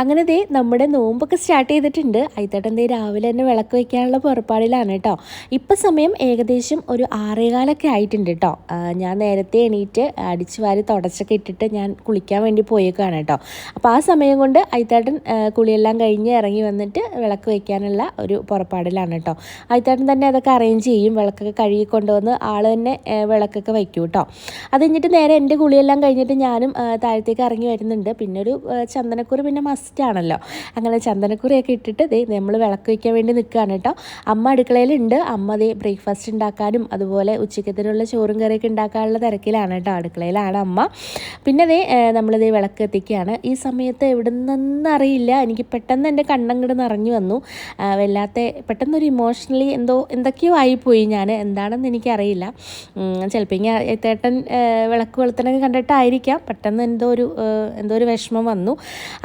അങ്ങനെ ദേ നമ്മുടെ നോമ്പൊക്കെ സ്റ്റാർട്ട് ചെയ്തിട്ടുണ്ട്. അയിത്തേട്ടൻ ദേ രാവിലെ തന്നെ വിളക്ക് വയ്ക്കാനുള്ള പുറപ്പാടിലാണ് കേട്ടോ. ഇപ്പം സമയം ഏകദേശം ഒരു ആറേകാലൊക്കെ ആയിട്ടുണ്ട് കേട്ടോ. ഞാൻ നേരത്തെ എണീറ്റ് അടിച്ചു വാരി തുടച്ചൊക്കെ ഇട്ടിട്ട് ഞാൻ കുളിക്കാൻ വേണ്ടി പോയേക്കാണ് കേട്ടോ. അപ്പോൾ ആ സമയം കൊണ്ട് അയിത്തേട്ടൻ കുളിയെല്ലാം കഴിഞ്ഞ് ഇറങ്ങി വന്നിട്ട് വിളക്ക് വയ്ക്കാനുള്ള ഒരു പുറപ്പാടിലാണ് കേട്ടോ. അയിത്തേട്ടൻ തന്നെ അതൊക്കെ അറേഞ്ച് ചെയ്യും വിളക്കൊക്കെ കഴുകി കൊണ്ടുവന്ന് ആൾ തന്നെ വിളക്കൊക്കെ വയ്ക്കും കേട്ടോ. അത് കഴിഞ്ഞിട്ട് നേരെ എന്റെ കുളിയെല്ലാം കഴിഞ്ഞിട്ട് ഞാനും താഴത്തേക്ക് ഇറങ്ങി വരുന്നുണ്ട്. പിന്നെ ഒരു ചന്ദനക്കുറി പിന്നെ മസ് ആണല്ലോ. അങ്ങനെ ചന്ദനക്കുറിയൊക്കെ ഇട്ടിട്ട് ദേ നമ്മൾ വിളക്ക് വയ്ക്കാൻ വേണ്ടി നിൽക്കുകയാണ് കേട്ടോ. അമ്മ അടുക്കളയിലുണ്ട്. അമ്മ ദേ ബ്രേക്ക്ഫാസ്റ്റ് ഉണ്ടാക്കാനും അതുപോലെ ഉച്ചക്കത്തിനുള്ള ചോറും കറിയൊക്കെ ഉണ്ടാക്കാനുള്ള തിരക്കിലാണ് കേട്ടോ. അടുക്കളയിലാണ് അമ്മ. പിന്നെ ദേ നമ്മളിതേ വിളക്ക് എത്തിക്കുകയാണ് ഈ സമയത്ത് എവിടെ നിന്നറിയില്ല എനിക്ക് പെട്ടെന്ന് എന്റെ കണ്ണങ്ങട് നിറഞ്ഞു വന്നു. വല്ലാത്ത പെട്ടെന്നൊരു ഇമോഷണലി എന്തോ എന്തൊക്കെയോ ആയിപ്പോയി ഞാൻ എന്താണെന്ന് എനിക്കറിയില്ല. ചിലപ്പോൾ ഇങ്ങനെ തേട്ടൻ വിളക്ക് വെളുത്തനൊക്കെ കണ്ടിട്ടായിരിക്കാം. പെട്ടെന്ന് എന്തോ ഒരു എന്തോ ഒരു വിഷമം വന്നു.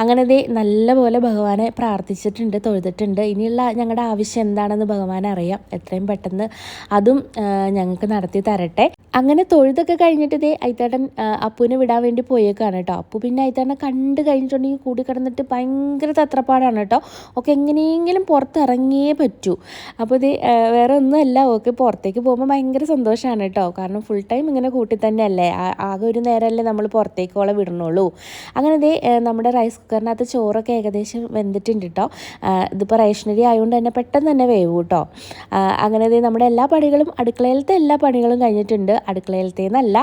അങ്ങനെ ദേ നല്ലപോലെ ഭഗവാനെ പ്രാർത്ഥിച്ചിട്ടുണ്ട് തൊഴുതിട്ടുണ്ട്. ഇനിയുള്ള ഞങ്ങളുടെ ആവശ്യം എന്താണെന്ന് ഭഗവാൻ അറിയാം. എത്രയും പെട്ടെന്ന് അതും ഞങ്ങൾക്ക് നടത്തി തരട്ടെ. അങ്ങനെ തൊഴുതൊക്കെ കഴിഞ്ഞിട്ട് ഇതേ അയിത്താട്ടൻ അപ്പുവിനെ വിടാൻ വേണ്ടി പോയേക്കാണ് കേട്ടോ. അപ്പു പിന്നെ അയിത്താട്ടനെ കണ്ട് കഴിഞ്ഞിട്ടുണ്ടെങ്കിൽ കൂടി കിടന്നിട്ട് ഭയങ്കര തത്രപ്പാടാണ് കേട്ടോ. ഒക്കെ എങ്ങനെയെങ്കിലും പുറത്തിറങ്ങിയേ പറ്റൂ. അപ്പോൾ ഇത് വേറെ ഒന്നുമല്ല. ഓക്കെ പുറത്തേക്ക് പോകുമ്പോൾ ഭയങ്കര സന്തോഷമാണ് കേട്ടോ. കാരണം ഫുൾ ടൈം ഇങ്ങനെ കൂട്ടി തന്നെ അല്ലേ ആകെ ഒരു നേരമല്ലേ നമ്മൾ പുറത്തേക്കോളെ വിടണുള്ളൂ അങ്ങനെ ഇതേ നമ്മുടെ റൈസ് കുക്കറിനകത്ത് ചോറൊക്കെ ഏകദേശം വെന്തിട്ടുണ്ട് കേട്ടോ ഇതിപ്പോൾ റേഷനറി ആയതുകൊണ്ട് തന്നെ പെട്ടെന്ന് തന്നെ വേവ് കേട്ടോ അങ്ങനെ നമ്മുടെ എല്ലാ പണികളും അടുക്കളയിലത്തെ എല്ലാ പണികളും കഴിഞ്ഞിട്ടുണ്ട്. അടുക്കളയിലത്തേന്നല്ല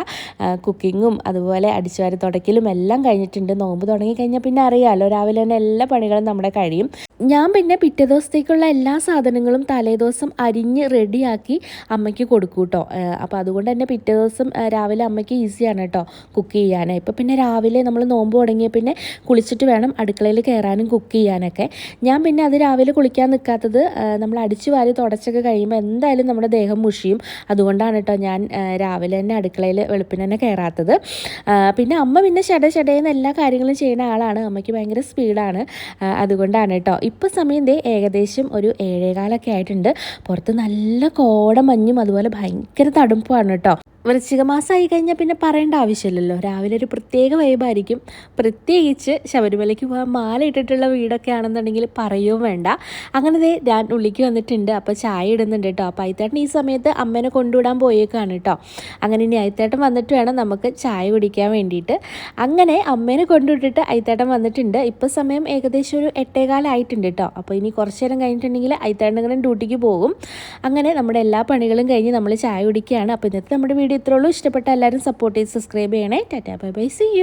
കുക്കിങ്ങും അതുപോലെ അടിച്ചുവാരി തുടക്കലും എല്ലാം കഴിഞ്ഞിട്ടുണ്ട്. നോമ്പ് തുടങ്ങി കഴിഞ്ഞാൽ പിന്നെ അറിയാമല്ലോ രാവിലെ തന്നെ എല്ലാ പണികളും നമ്മുടെ കഴിയും. ഞാൻ പിന്നെ പിറ്റേ ദിവസത്തേക്കുള്ള എല്ലാ സാധനങ്ങളും തലേദിവസം അരിഞ്ഞ് റെഡിയാക്കി അമ്മയ്ക്ക് കൊടുക്കും കേട്ടോ അപ്പോൾ അതുകൊണ്ട് തന്നെ പിറ്റേ ദിവസം രാവിലെ അമ്മയ്ക്ക് ഈസിയാണ് കേട്ടോ കുക്ക് ചെയ്യാൻ ഇപ്പോൾ പിന്നെ രാവിലെ നമ്മൾ നോമ്പ് തുടങ്ങിയ പിന്നെ കുളിച്ചിട്ട് വേണം അടുക്കളയിൽ കയറാനും കുക്ക് ചെയ്യാനൊക്കെ. ഞാൻ പിന്നെ അത് രാവിലെ കുളിക്കാൻ നിൽക്കാത്തത് നമ്മൾ അടിച്ചു വാരി തുടച്ചൊക്കെ കഴിയുമ്പോൾ എന്തായാലും നമ്മുടെ ദേഹം മുഷിയും. അതുകൊണ്ടാണ് കേട്ടോ ഞാൻ രാവിലെ തന്നെ അടുക്കളയിൽ വെളുപ്പിന് തന്നെ കയറാത്തത് പിന്നെ അമ്മ പിന്നെ ഷട ഷടയെന്ന് എല്ലാ കാര്യങ്ങളും ചെയ്യുന്ന ആളാണ്. അമ്മയ്ക്ക് ഭയങ്കര സ്പീഡാണ് അതുകൊണ്ടാണ് കേട്ടോ ഇപ്പോൾ സമയം ദേ ഏകദേശം ഒരു ഏഴേകാലൊക്കെ ആയിട്ടുണ്ട്. പുറത്ത് നല്ല കോട മഞ്ഞും അതുപോലെ ഭയങ്കര തണുപ്പാണ് കേട്ടോ. വൃശ്ചിക മാസമായി കഴിഞ്ഞാൽ പിന്നെ പറയേണ്ട ആവശ്യമില്ലല്ലോ. രാവിലെ ഒരു പ്രത്യേക വൈബായിരിക്കും പ്രത്യേകിച്ച് ശബരിമലയ്ക്ക് പോകാൻ മാല ഇട്ടിട്ടുള്ള വീടൊക്കെ ആണെന്നുണ്ടെങ്കിൽ പറയുകയും വേണ്ട. അങ്ങനെ ഞാൻ ഉള്ളിക്ക് വന്നിട്ടുണ്ട്. അപ്പോൾ ചായ ഇടുന്നുണ്ട് കേട്ടോ. അപ്പോൾ അയത്തേട്ടൻ ഈ സമയത്ത് അമ്മേനെ കൊണ്ടുവിടാൻ പോയേക്കാണ് കേട്ടോ. അങ്ങനെ ഇനി അയത്തേട്ടൻ വന്നിട്ട് വേണം നമുക്ക് ചായ കുടിക്കാൻ വേണ്ടിയിട്ട്. അങ്ങനെ അമ്മേനെ കൊണ്ടുവിട്ടിട്ട് അയത്തേട്ടൻ വന്നിട്ടുണ്ട്. ഇപ്പോൾ സമയം ഏകദേശം ഒരു എട്ടേകാലായിട്ടുണ്ട് കേട്ടോ. അപ്പോൾ ഇനി കുറച്ച് നേരം കഴിഞ്ഞിട്ടുണ്ടെങ്കിൽ അയത്തേട്ടൻ ഡ്യൂട്ടിക്ക് പോകും. അങ്ങനെ നമ്മുടെ എല്ലാ പണികളും കഴിഞ്ഞ് നമ്മൾ ചായ കുടിക്കുകയാണ്. അപ്പോൾ ഇന്നത്തെ നമ്മുടെ വീഡിയോ ഇത്രയുള്ളൂ. ഇഷ്ടപ്പെട്ട എല്ലാവരും സപ്പോർട്ട് ചെയ്ത് സബ്സ്ക്രൈബ് ചെയ്യണേ. Tata bye bye see you